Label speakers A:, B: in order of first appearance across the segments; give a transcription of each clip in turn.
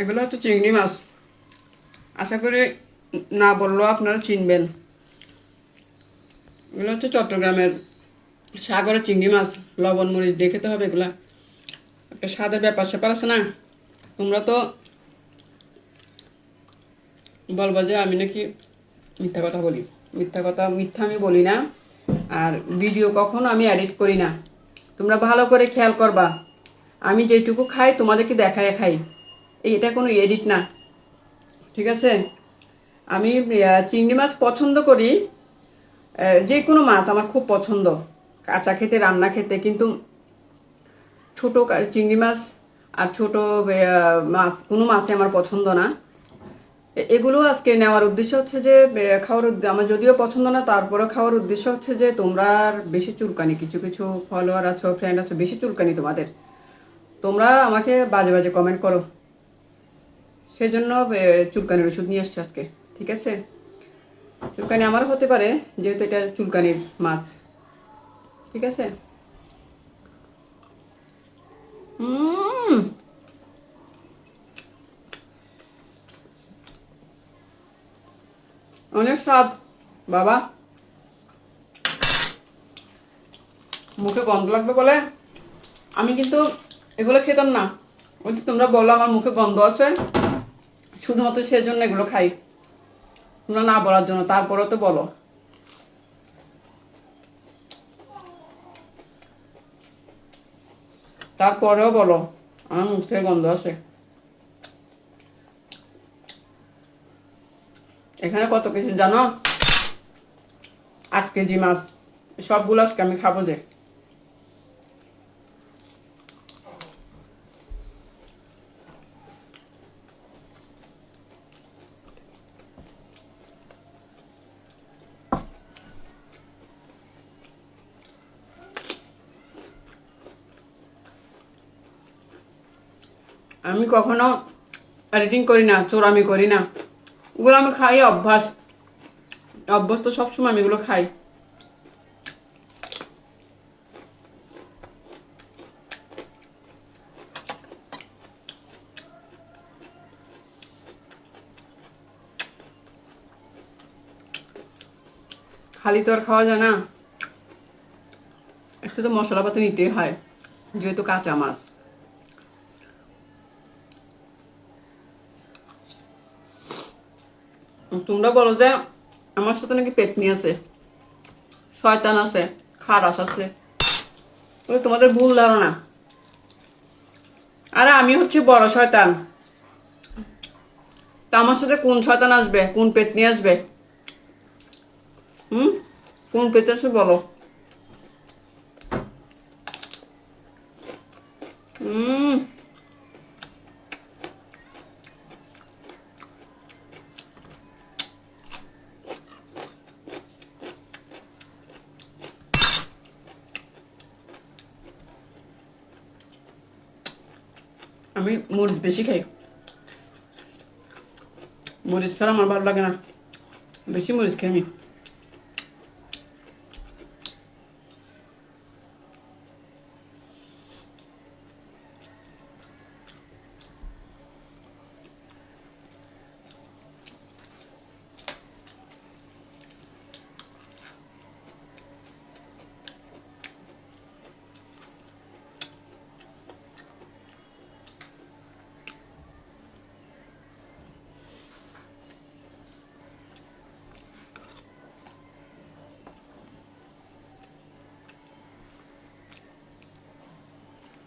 A: এগুলো হচ্ছে চিংড়ি মাছ। আশা করি না বললেও আপনারা চিনবেন। এগুলো হচ্ছে চট্টগ্রামের সাগরের চিংড়ি মাছ, লবণ, মরিচ দেখে তো হবে এগুলা। একটা স্বাদের ব্যাপার স্যাপার আছে না? তোমরা তো বলবা যে আমি নাকি মিথ্যা কথা বলি। মিথ্যা কথা, মিথ্যা আমি বলি না। আর ভিডিও কখনো আমি এডিট করি না। তোমরা ভালো করে খেয়াল করবা। আমি যেটুকু খাই, তোমাদেরকে দেখায় খাই। এটা কোনো এডিট না। ঠিক আছে? আমি চিংড়ি মাছ পছন্দ করি। যে কোনো মাছ আমার খুব পছন্দ। কাঁচা খেতে, রান্না খেতে, কিন্তু ছোট চিংড়ি মাছ আর ছোট মাছ, কোনো মাছই আমার পছন্দ না। এগুলো আজকে নেওয়ার উদ্দেশ্য হচ্ছে যে খাওয়ার আমার যদিও পছন্দ না তারপরে খাওয়ার উদ্দেশ্য হচ্ছে যে, তোমরা বেশি চুলকানি, কিছু কিছু ফলোয়ার আছো ফ্রেন্ড আছো, বেশি চুলকানি তোমাদের। তোমরা আমাকে বাজে বাজে কমেন্ট করো। সেই জন্য চুলকানির ওষুধ নিয়ে আসছে আজকে, ঠিক আছে? চুলকানি আমারও হতে পারে, যেহেতু এটা চুলকানির মাছ, ঠিক আছে? অনেক স্বাদ, বাবা। মুখে গন্ধ লাগবে বলে? আমি কিন্তু এগুলো খেতাম না। ওই তোমরা বলো, আমার মুখে গন্ধ আছে? শুধুমাত্র সেই জন্য এগুলো খাই। তোমরা না বলার জন্য, তারপরেও তো বলো। তারপরেও বলো, আমার মুখ থেকে গন্ধ আছে এখানে কত কেজি জানো? আট কেজি মাছ। সবগুলো আজকে আমি খাব যে। আমি কখনো এডিটিং করি না, চোরামি করি না। ওগুলো আমি খাই অভ্যাস। অভ্যাস তো সবসময় আমি এগুলো খাই। খালি তো আর খাওয়া যায় না। একটু তো মশলাপাতি নিতেই হয়, যেহেতু কাঁচা মাছ তোমরা বলো যে আমার সাথে নাকি পেতনি আছে, শয়তান আছে, খারাস আছে। তোমাদের ভুল ধারণা। আরে আমি হচ্ছে বড় শয়তান। তা আমার সাথে কোন শয়তান আসবে, কোন পেতনি আসবে? হুম? কোন পেতে আসবে বলো। হুম? আমি মরিচ বেশি খাই। মরিচ ছাড়া আমার ভালো লাগে না। বেশি মরিচ খাই আমি।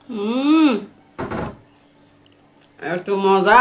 A: হুম একটু মজা